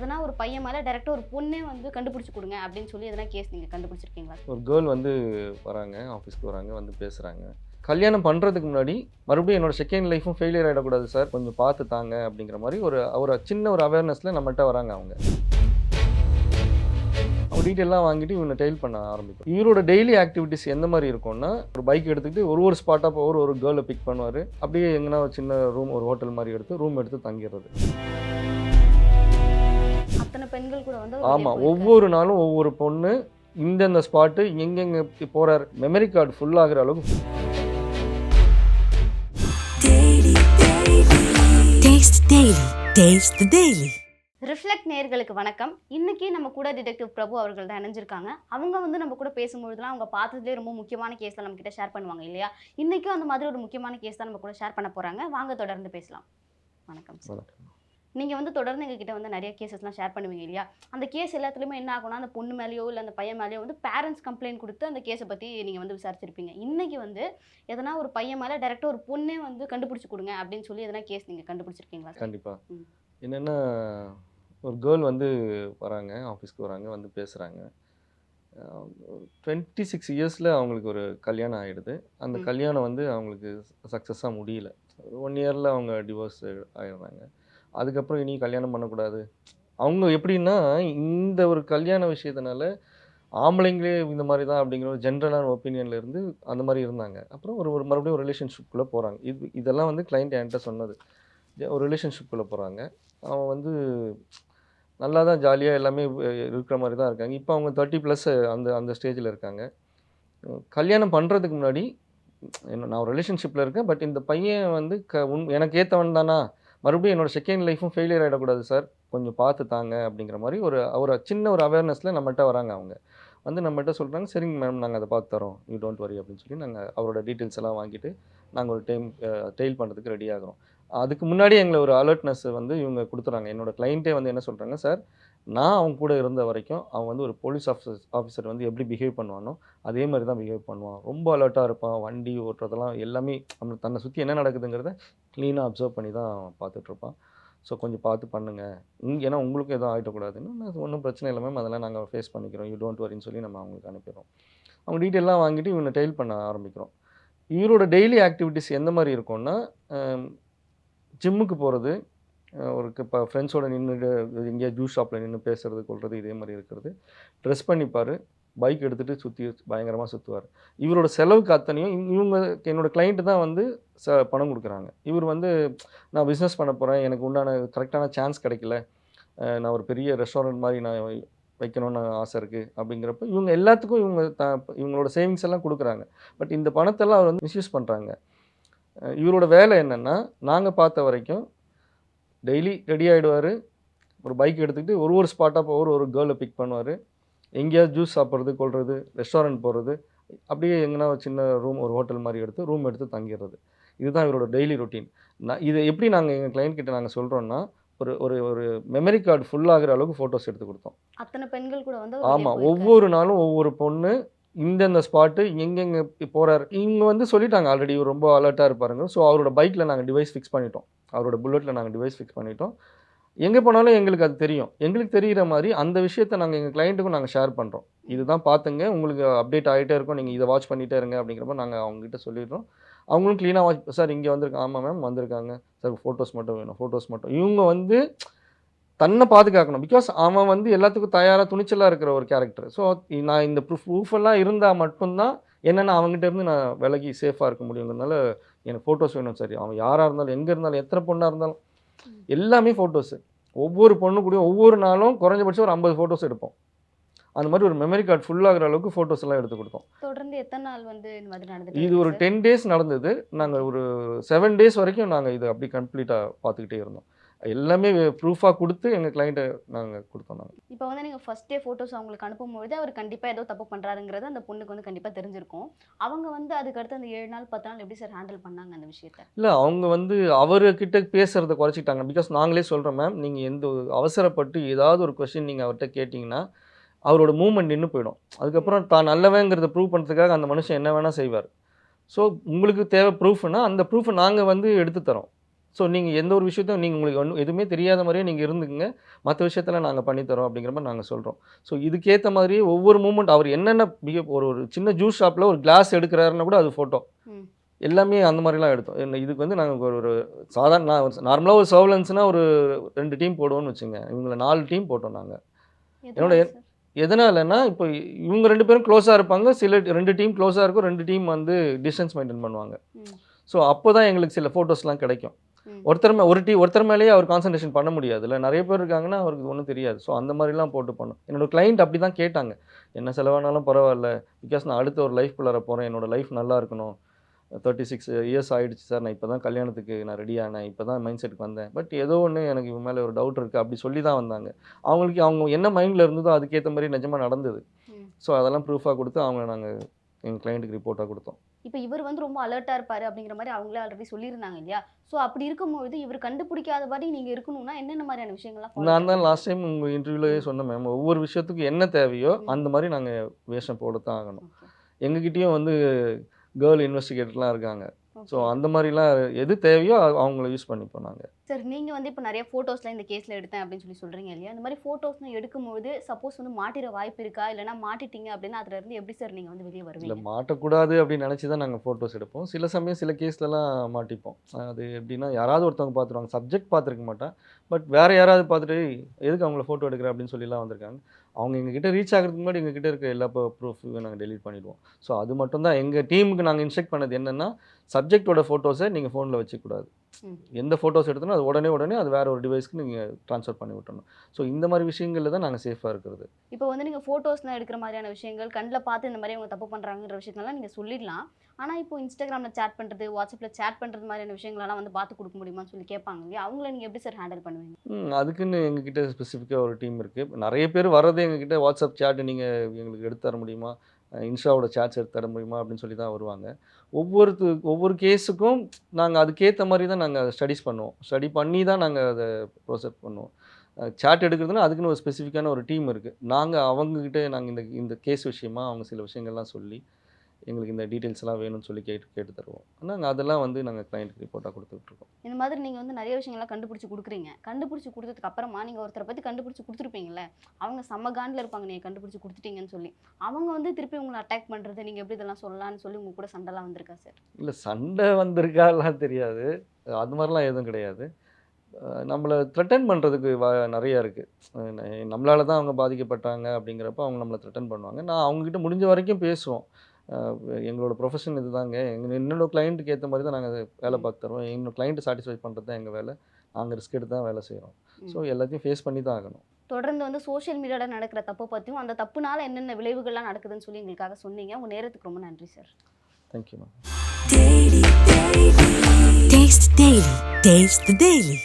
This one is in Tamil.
எதனா ஒரு பையன் மேலே டேரெக்டாக ஒரு பொண்ணே வந்து கண்டுபிடிச்சி கொடுங்க அப்படின்னு சொல்லி எதனா கேஸ் நீங்கள் கண்டுபிடிச்சிருக்கீங்களா? ஒரு கேர்ள் வந்து வராங்க ஆஃபீஸ்க்கு வராங்க வந்து பேசுகிறாங்க கல்யாணம் பண்ணுறதுக்கு முன்னாடி மறுபடியும் என்னோட செகண்ட் லைஃப்பும் ஃபெயிலியர் ஆகிடக்கூடாது சார் கொஞ்சம் பார்த்து தாங்க அப்படிங்கிற மாதிரி ஒரு ஒரு சின்ன ஒரு அவேர்னஸில் நம்மகிட்ட வராங்க அவங்க. அவங்க டீட்டெயிலாம் வாங்கிட்டு இவனை டெய்ல் பண்ண ஆரம்பிக்கும். இவரோட டெய்லி ஆக்டிவிட்டிஸ் எந்த மாதிரி இருக்கும்னா ஒரு பைக் எடுத்துக்கிட்டு ஒரு ஒரு ஸ்பாட்டாக ஒரு ஒரு கேர்ளை பிக் பண்ணுவார். அப்படியே எங்கன்னா ஒரு சின்ன ரூம் ஒரு ஹோட்டல் மாதிரி எடுத்து ரூம் எடுத்து தங்கிடுறது. அத்தனை பெண்கள் கூட வந்து ஆமாம். ஒவ்வொரு நாளும் ஒவ்வொரு பொண்ணு இந்தந்த ஸ்பாட்டு எங்கெங்கே போகிறார் மெமரி கார்டு ஃபுல் ஆகுற அளவுக்கு Taste Daily. Taste the Daily. Reflect நேர்களுக்கு வணக்கம் இன்னைக்கு நம்ம கூட டிடெக்டிவ் பிரபு அவர்கள் தான் இணைஞ்சிருக்காங்க அவங்க வந்து நம்ம கூட பேசும்பொழுதுலாம் அவங்க பார்த்ததுலேயே ரொம்ப முக்கியமான கேஸ்லாம் நம்ம கிட்ட ஷேர் பண்ணுவாங்க இல்லையா இன்னைக்கும் அந்த மாதிரி ஒரு முக்கியமான கேஸ் தான் நம்ம கூட ஷேர் பண்ண போறாங்க வாங்க தொடர்ந்து பேசலாம் வணக்கம் சார் வணக்கம். நீங்கள் வந்து தொடர்ந்து எங்ககிட்ட வந்து நிறைய கேசஸ்லாம் ஷேர் பண்ணுவீங்க இல்லையா? அந்த கேஸ் எல்லாத்துலேயுமே என்ன ஆகும்னா அந்த பொண்ணு மேலேயோ இல்லை அந்த பையன் மேலேயோ வந்து பேரண்ட்ஸ் கம்ப்ளைண்ட் கொடுத்து அந்த கேஸை பற்றி நீங்கள் வந்து விசாரிச்சிருப்பீங்க. இன்னைக்கு வந்து எதனா ஒரு பையன் மேலே டேரெக்டாக ஒரு பொண்ணே வந்து கண்டுபிடிச்சி கொடுங்க அப்படின்னு சொல்லி எதனா கேஸ் நீங்கள் கண்டுபிடிச்சிருக்கீங்களா சார் கண்டிப்பாக. என்னென்னா ஒரு கேர்ள் வந்து வராங்க ஆஃபீஸ்க்கு வராங்க வந்து பேசுகிறாங்க டுவெண்ட்டி சிக்ஸ் இயர்ஸில் அவங்களுக்கு ஒரு கல்யாணம் ஆகிடுது அந்த. கல்யாணம் வந்து அவங்களுக்கு சக்ஸஸாக முடியல. ஒன் இயரில் அவங்க டிவோர்ஸ் ஆகிடுறாங்க அதுக்கப்புறம் இனி கல்யாணம் பண்ணக்கூடாது. அவங்க எப்படின்னா இந்த ஒரு கல்யாண விஷயத்தினால ஆம்பளைங்களே இந்த மாதிரி தான் அப்படிங்கிற ஒரு ஜென்ரலான ஒப்பீனியனில் இருந்து அந்த மாதிரி இருந்தாங்க. அப்புறம் ஒரு ஒரு மறுபடியும் ஒரு ரிலேஷன்ஷிப்குள்ளே போகிறாங்க இது இதெல்லாம் வந்து கிளைண்ட் என்கிட்ட சொன்னது. ஒரு ரிலேஷன்ஷிப்குள்ளே போகிறாங்க அவன் வந்து நல்லா தான் ஜாலியாக எல்லாமே இருக்கிற மாதிரி தான் இருக்காங்க. இப்போ அவங்க தேர்ட்டி ப்ளஸ் அந்த அந்த ஸ்டேஜில் இருக்காங்க. கல்யாணம் பண்ணுறதுக்கு முன்னாடி நான் ஒரு ரிலேஷன்ஷிப்பில் இருக்கேன் பட் இந்த பையன் வந்து க உன் எனக்கு ஏற்றவன் தானா? மறுபடியும் என்னோட செகண்ட் லைஃப்பும் ஃபெயிலியர் ஆகிடக்கூடாது சார் கொஞ்சம் பார்த்து தாங்க அப்படிங்கிற மாதிரி ஒரு ஒரு சின்ன ஒரு அவேர்னஸில் நம்மகிட்ட வராங்க அவங்க. வந்து நம்மகிட்ட சொல்கிறாங்க சரிங்க மேம் நாங்கள் அதை பார்த்து தரோம். யூ டோன்ட் வரி அப்படின்னு சொல்லி நாங்கள் அவரோட டீட்டெயில்ஸ் எல்லாம் வாங்கிட்டு நாங்கள் ஒரு டைம் டெய்ல் பண்ணுறதுக்கு ரெடி ஆகிறோம். அதுக்கு முன்னாடி எங்களை ஒரு அலர்ட்னஸ் வந்து இவங்க கொடுத்துறாங்க. என்னோடய கிளைண்ட்டே வந்து என்ன சொல்கிறாங்க சார் நான் அவங்க கூட இருந்த வரைக்கும் அவன் வந்து ஒரு போலீஸ் ஆஃபீஸர் ஆஃபீஸர் வந்து எப்படி பிஹேவ் பண்ணுவானோ அதே மாதிரி தான் பிஹேவ் பண்ணுவான். ரொம்ப அலர்ட்டாக இருப்பான் வண்டி ஓட்டுறதெல்லாம் எல்லாமே நம்மளுக்கு தன்னை சுற்றி என்ன நடக்குதுங்கிறத க்ளீனாக அப்சர்வ் பண்ணி தான் பார்த்துட்ருப்பான் ஸோ கொஞ்சம் பார்த்து பண்ணுங்கள் இங்கே ஏன்னா உங்களுக்கு எதுவும் ஆகிடக்கூடாதுன்னு நான் ஒன்றும் பிரச்சனை இல்லை மேம் அதெல்லாம் நாங்கள் ஃபேஸ் பண்ணிக்கிறோம். யூ டோன்ட் வரின்னு சொல்லி நம்ம அவங்களுக்கு அனுப்பிடுறோம். அவங்க டீட்டெயிலாம் வாங்கிட்டு இவனை டெய்ல் பண்ண ஆரம்பிக்கிறோம். இவரோட டெய்லி ஆக்டிவிட்டிஸ் எந்த மாதிரி இருக்கும்னா ஜிம்முக்கு போகிறது ஒரு இப்போ ஃப்ரெண்ட்ஸோடு நின்று எங்கேயா ஜூஸ் ஷாப்பில் நின்று பேசுறது கொள்வது இதே மாதிரி இருக்கிறது. ட்ரெஸ் பண்ணிப்பார் பைக் எடுத்துகிட்டு சுற்றி பயங்கரமாக சுற்றுவார் இவரோட செலவுக்கு அத்தனையும் இவங்க- இவங்க கிளைண்ட்டு தான் வந்து ச பணம் கொடுக்குறாங்க. இவர் வந்து நான் பிஸ்னஸ் பண்ண போகிறேன் எனக்கு உண்டான கரெக்டான சான்ஸ் கிடைக்கல. நான் ஒரு பெரிய ரெஸ்டாரண்ட் மாதிரி நான் வை- வைக்கணும்னு ஆசை இருக்குது அப்படிங்கிறப்ப இவங்க எல்லாத்துக்கும் இவங்க த இவங்களோட சேவிங்ஸ் எல்லாம் கொடுக்குறாங்க. பட் இந்த பணத்தெல்லாம் அவர் வந்து மிஸ்யூஸ் பண்ணுறாங்க இவரோட வேலை என்னென்னா நாங்கள் பார்த்த வரைக்கும் டெய்லி ரெடி ஆகிடுவார் ஒரு பைக் எடுத்துக்கிட்டு ஒரு ஒரு ஸ்பாட்டாக ஒரு ஒரு கேர்ளை பிக் பண்ணுவார். எங்கேயாவது ஜூஸ் சாப்பிட்றது கொள்வது ரெஸ்டாரண்ட் போகிறது அப்படியே எங்கன்னா ஒரு சின்ன ரூம் ஒரு ஹோட்டல் மாதிரி எடுத்து ரூம் எடுத்து தங்கிடுறது. இதுதான் இவரோட டெய்லி ரொட்டீன் நான் இதை எப்படி நாங்கள் எங்கள் கிளைண்ட் கிட்ட நாங்கள் சொல்கிறோன்னா ஒரு ஒரு ஒரு மெமரி கார்டு ஃபுல் ஆகுற அளவுக்கு ஃபோட்டோஸ் எடுத்து கொடுத்தோம். அத்தனை பெண்கள் கூட வந்து ஆமாம். ஒவ்வொரு நாளும் ஒவ்வொரு பொண்ணு இந்தந்த ஸ்பாட்டு எங்கெங்கே போகிறார் இவங்க வந்து சொல்லிட்டாங்க ஆல்ரெடி இவர் ரொம்ப அலர்ட்டாக இருப்பாருங்க. ஸோ அவரோட பைக்கில் நாங்கள் டிவைஸ் ஃபிக்ஸ் பண்ணிட்டோம். அவரோட புல்லட்டில் நாங்கள் டிவைஸ் ஃபிக்ஸ் பண்ணிட்டோம். எங்கே போனாலும் எங்களுக்கு அது தெரியும். எங்களுக்கு தெரிகிற மாதிரி அந்த விஷயத்தை நாங்கள் எங்கள் கிளைண்ட்டுக்கும் நாங்கள் ஷேர் பண்ணுறோம் இதுதான் பார்த்துங்க உங்களுக்கு அப்டேட் ஆகிட்டே இருக்கும். நீங்கள் இதை வாட்ச் பண்ணிகிட்டே இருங்க அப்படிங்கிறப்ப நாங்கள் அவங்ககிட்ட சொல்லிடுறோம். அவங்களும் க்ளீனாக வாட்ச் சார் இங்கே வந்திருக்காங்க ஆமாம் மேம் வந்திருக்காங்க. சார் ஃபோட்டோஸ் மட்டும் வேணும் ஃபோட்டோஸ் மட்டும். இவங்க வந்து தன்னை பாதுகாக்கணும். பிகாஸ் அவன் வந்து எல்லாத்துக்கும் தயாராக துணிச்சலாக இருக்கிற ஒரு கேரக்டர் ஸோ நான் இந்த ப்ரூஃப் ப்ரூஃப் எல்லாம் இருந்தால் மட்டும்தான் என்னென்ன அவங்ககிட்ட இருந்து நான் விலகி சேஃபாக இருக்க முடியுங்கிறதுனால எனக்கு ஃபோட்டோஸ் வேணும். சரி அவன் யாராக இருந்தாலும் எங்கே இருந்தாலும் எத்தனை பொண்ணாக இருந்தாலும். எல்லாமே ஃபோட்டோஸு ஒவ்வொரு பொண்ணு கூடயும் ஒவ்வொரு நாளும் குறைஞ்சபட்சம் ஒரு ஐம்பது ஃபோட்டோஸ் எடுப்போம். அந்த மாதிரி ஒரு மெமரி கார்டு ஃபுல்லாகிற அளவுக்கு ஃபோட்டோஸ் எல்லாம் எடுத்து கொடுத்தோம். தொடர்ந்து எத்தனை நாள் வந்து இந்த மாதிரி நடந்துட்டு இது ஒரு டென் டேஸ் நடந்தது. நாங்கள் ஒரு செவன் டேஸ் வரைக்கும் நாங்கள் இது அப்படி கம்ப்ளீட்டாக பார்த்துக்கிட்டே இருந்தோம். எல்லாமே ப்ரூஃபாக கொடுத்து எங்கள் கிளைண்ட்டை நாங்கள் கொடுத்தோம் நாங்கள் இப்போ வந்து நீங்கள் ஃபர்ஸ்ட் டே ஃபோட்டோஸ் அவங்களுக்கு அனுப்பும்பொழுது அவர் கண்டிப்பாக ஏதோ தப்பு பண்ணுறாருங்கிறது அந்த பொண்ணுக்கு வந்து கண்டிப்பாக தெரிஞ்சிருக்கும். அவங்க வந்து அதுக்கடுத்து அந்த ஏழு நாள் பத்து நாள் எப்படி சார் ஹேண்டில் பண்ணாங்க அந்த விஷயத்த? இல்லை அவங்க வந்து அவர்கிட்ட பேசுகிறத குறைச்சிட்டாங்க. பிகாஸ் நாங்களே சொல்கிறோம் மேம் நீங்கள் எந்த ஒரு அவசரப்பட்டு ஏதாவது ஒரு கொஸ்டின் நீங்கள் அவர்கிட்ட கேட்டிங்கன்னா அவரோட மூவ்மெண்ட் நின்று போயிடும். அதுக்கப்புறம் தான் நல்லவங்கிறத ப்ரூவ் பண்ணுறதுக்காக அந்த மனுஷன் என்ன வேணால் செய்வார். ஸோ உங்களுக்கு தேவை ப்ரூஃப்னா அந்த ப்ரூஃபை நாங்கள் வந்து எடுத்து தரோம். ஸோ நீங்கள் எந்த ஒரு விஷயத்தையும் நீங்கள் உங்களுக்கு ஒன்றும் எதுவுமே தெரியாத மாதிரியே நீங்கள் இருந்துக்குங்க. மற்ற விஷயத்தில் நாங்கள் பண்ணித்தரோம் அப்படிங்கிற மாதிரி நாங்கள் சொல்கிறோம் ஸோ இதுக்கேற்ற மாதிரி ஒவ்வொரு மூமெண்ட் அவர் என்னென்ன பிஹே ஒரு ஒரு சின்ன ஜூஸ் ஷாப்பில் ஒரு கிளாஸ் எடுக்கிறாருன்னா கூட அது ஃபோட்டோ. எல்லாமே அந்த மாதிரிலாம் எடுத்தோம். என்ன இதுக்கு வந்து நாங்கள் ஒரு ஒரு சாதாரண நார்மலாக ஒரு சர்வலன்ஸ்னால் ஒரு ரெண்டு டீம் போடுவோம்னு வச்சுங்க. இவங்களை நாலு டீம் போட்டோம் நாங்கள் என்னோட? எதனாலன்னா இப்போ இவங்க ரெண்டு பேரும் க்ளோஸாக இருப்பாங்க. சில ரெண்டு டீம் க்ளோஸாக இருக்கும். ரெண்டு டீம் வந்து டிஸ்டன்ஸ் மெயின்டைன் பண்ணுவாங்க. ஸோ அப்போ தான் எங்களுக்கு சில ஃபோட்டோஸ்லாம் கிடைக்கும். ஒருத்தர் மே ஒரு டீ ஒருத்தர் மேலேயே அவர் கான்சன்ட்ரேஷன் பண்ண முடியாது இல்லை நிறைய பேர் இருக்காங்கன்னா அவருக்கு ஒன்றும் தெரியாது. ஸோ அந்த மாதிரிலாம் போட்டு பண்ணோம் என்னோட கிளைண்ட் அப்படி தான் கேட்டாங்க. என்ன செலவானாலும் பரவாயில்ல. பிகாஸ் நான் அடுத்த ஒரு லைஃப்குள்ளார போகிறேன் என்னோட லைஃப் நல்லா இருக்கணும். தேர்ட்டி சிக்ஸ் இயர்ஸ் ஆயிடுச்சு சார் நான் இப்போ தான் கல்யாணத்துக்கு நான் ரெடி ஆனேன். இப்போ தான் மைண்ட் செட்டுக்கு வந்தேன். பட் ஏதோ ஒன்று எனக்கு இவன் மேலே ஒரு டவுட் இருக்குது அப்படி சொல்லி தான் வந்தாங்க. அவங்களுக்கு அவங்க என்ன மைண்டில் இருந்ததோ அதுக்கேற்ற மாதிரி நிஜமாக நடந்தது. ஸோ அதெல்லாம் ப்ரூஃபாக கொடுத்து அவங்க நாங்கள் எங்கள் கிளைண்ட்டுக்கு ரிப்போர்ட்டாக கொடுத்தோம். இப்போ இவர் வந்து ரொம்ப அலர்ட்டா இருப்பாரு அப்படிங்கிற மாதிரி அவங்களே ஆல்ரெடி சொல்லியிருந்தாங்க இல்லையா? ஸோ அப்படி இருக்கும்போது இவர் கண்டுபிடிக்காதபடி நீங்க இருக்கணும்னா என்னென்ன மாதிரியான விஷயங்கள்லாம் நான் தான் லாஸ்ட் டைம் உங்கள் இன்டர்வியூலேயே சொன்னேன் மேம் ஒவ்வொரு விஷயத்துக்கும் என்ன தேவையோ. அந்த மாதிரி நாங்கள் வேஷம் போடத்தான் ஆகணும். Okay. எங்ககிட்டயும் வந்து கேர்ள் இன்வெஸ்டிகேட்டர்லாம் இருக்காங்க. ஸோ. அந்த மாதிரிலாம் எது தேவையோ அவங்கள யூஸ் பண்ணிப்போம் நாங்கள் சார் நீங்க வந்து இப்போ நிறைய ஃபோட்டோஸ்லாம் இந்த கேஸ்ல எடுத்தேன் அப்படின்னு சொல்லி சொல்றீங்க இல்லையா? இந்த மாதிரி ஃபோட்டோஸ்லாம் எடுக்கும்போது சப்போஸ் வந்து மாட்டிற வாய்ப்பு இருக்கா? இல்லைன்னா மாட்டிட்டீங்க அப்படின்னா அதுல இருந்து எப்படி சார் நீங்க வந்து வெளியே இல்லை வருவீங்க? மாட்டக்கூடாது அப்படின்னு நினச்சி தான் நாங்கள் ஃபோட்டோஸ் எடுப்போம். சில சமயம் சில கேஸ்லலாம் மாட்டிப்போம். அது எப்படின்னா யாராவது ஒருத்தவங்க பார்த்துருவாங்க. சப்ஜெக்ட் பார்த்துருக்க மாட்டேன். பட் வேறு யாராவது பார்த்துட்டு "ஏய், எதுக்கு அவங்கள ஃபோட்டோ எடுக்கிற? அப்படின்னு சொல்லிலாம் வந்திருக்காங்க. அவங்க எங்ககிட்ட ரீச் ஆகிறதுக்கு முன்னாடி எங்ககிட்ட இருக்க எல்லா ப்ரூஃபையும் நாங்கள் டெலீட் பண்ணிடுவோம். ஸோ அது மட்டும் தான் எங்கள் டீமுக்கு நாங்கள் இன்ஸ்ட்ரக்ட் பண்ணது என்னென்னா சப்ஜெக்டோட ஃபோட்டோஸை நீங்கள் ஃபோனில் வச்சுக்கூடாது. எந்த ஃபோட்டோஸ் எடுத்தனோ அது உடனே உடனே அது வேற ஒரு டிவைஸ்க்கு நீங்கள் ட்ரான்ஸ்ஃபர் பண்ணி விட்டணும் ஸோ இந்த மாதிரி விஷயங்களில் தான் நாங்கள் சேஃபாக இருக்கிறது. இப்போ வந்து நீங்க ஃபோட்டோஸ்லாம் எடுக்கிற மாதிரியான விஷயங்கள் கண்ணில் பார்த்து இந்த மாதிரி அவங்க தப்பு பண்றாங்கன்ற விஷயங்கள்லாம் நீங்க சொல்லிடலாம். ஆனா இப்போ இன்ஸ்டாகிராமில் சேட் பண்றது வாட்ஸ்அப்பில் சேட் பண்றது மாதிரியான விஷயங்களெல்லாம் வந்து பார்த்து கொடுக்க முடியுமான்னு சொல்லி கேட்பாங்க இல்லையா? அவங்கள நீங்க எப்படி சார் ஹேண்டில் பண்ணுவீங்க? அதுக்குன்னு எங்ககிட்ட ஸ்பெசிஃபிக்காக ஒரு டீம் இருக்குது நிறைய பேர் வர்றதே எங்ககிட்ட வாட்ஸ்அப் சேட் நீங்கள் எங்களுக்கு எடுத்து தர முடியுமா? இன்ஸ்டாவோட சார்ஜ் எடுத்து தர முடியுமா அப்படின்னு சொல்லி தான் வருவாங்க. ஒவ்வொரு ஒவ்வொரு கேஸுக்கும் நாங்கள் அதுக்கேற்ற மாதிரி தான் நாங்கள் ஸ்டடிஸ் பண்ணுவோம். ஸ்டடி பண்ணி தான் நாங்கள் அதை ப்ரோசஸ் பண்ணுவோம். சேட் எடுக்கிறதுனா அதுக்குன்னு ஒரு ஸ்பெசிஃபிக்கான ஒரு டீம் இருக்குது நாங்கள் அவங்கக்கிட்ட நாங்கள் இந்த இந்த கேஸ் விஷயமா அவங்க சில விஷயங்கள்லாம் சொல்லி எங்களுக்கு இந்த டீட்டெயில்ஸ் எல்லாம் வேணும்னு சொல்லி கேட்டு கேட்டு தருவோம். நாங்கள் அதெல்லாம் வந்து நாங்கள் கிளைண்ட்டுக்கு ரிப்போர்ட்டாக கொடுத்துட்ருக்கோம் இந்த மாதிரி நீங்க வந்து நிறைய விஷயங்கள்லாம் கண்டுபிடிச்சு கொடுக்குறீங்க. கண்டுபிடிச்சு கொடுத்ததுக்கு அப்புறமா நீங்க ஒருத்தரை பத்தி கண்டுபிடிச்சு கொடுத்துருப்பீங்கல்ல? அவங்க செம்ம காண்டில் இருப்பாங்க நீங்க கண்டுபிடிச்சு கொடுத்துட்டீங்கன்னு சொல்லி. அவங்க வந்து திருப்பி உங்களை அட்டாக் பண்றது நீங்க எப்படி இதெல்லாம் சொல்லலாம்னு சொல்லி உங்க கூட சண்டைலாம் வந்திருக்கா சார் இல்லை சண்டை வந்திருக்காலாம் தெரியாது. அது மாதிரிலாம் எதுவும் கிடையாது. நம்மளை த்ரெட்டன் பண்ணுறதுக்கு வ நிறையா இருக்குது நம்மளால தான் அவங்க பாதிக்கப்பட்டாங்க அப்படிங்கிறப்ப அவங்க நம்மளை த்ரெட்டன் பண்ணுவாங்க. நான் அவங்கக்கிட்ட முடிஞ்ச வரைக்கும் பேசுவோம். எங்களோட ப்ரொஃபஷன் இதுதாங்க. எங்கள் என்னோட கிளைண்ட்டுக்கு ஏற்ற மாதிரி தான் நாங்கள் வேலை பார்த்து தருவோம் எங்களோட கிளைண்ட்டு சாட்டிஸ்ஃபை பண்ணுறது தான் எங்கள் வேலை. நாங்கள் ரிஸ்க் எடுத்து தான் வேலை செய்கிறோம் ஸோ எல்லாத்தையும் ஃபேஸ் பண்ணி தான் ஆகணும். தொடர்ந்து வந்து சோஷியல் மீடியாவில் நடக்கிற தப்பை பற்றியும் அந்த தப்புனால என்னென்ன விளைவுகள்லாம் நடக்குதுன்னு சொல்லி எங்களுக்காக சொன்னீங்க. உங்க நேரத்துக்கு ரொம்ப நன்றி sir thank you ma'am Taste the Daily. Taste the Daily.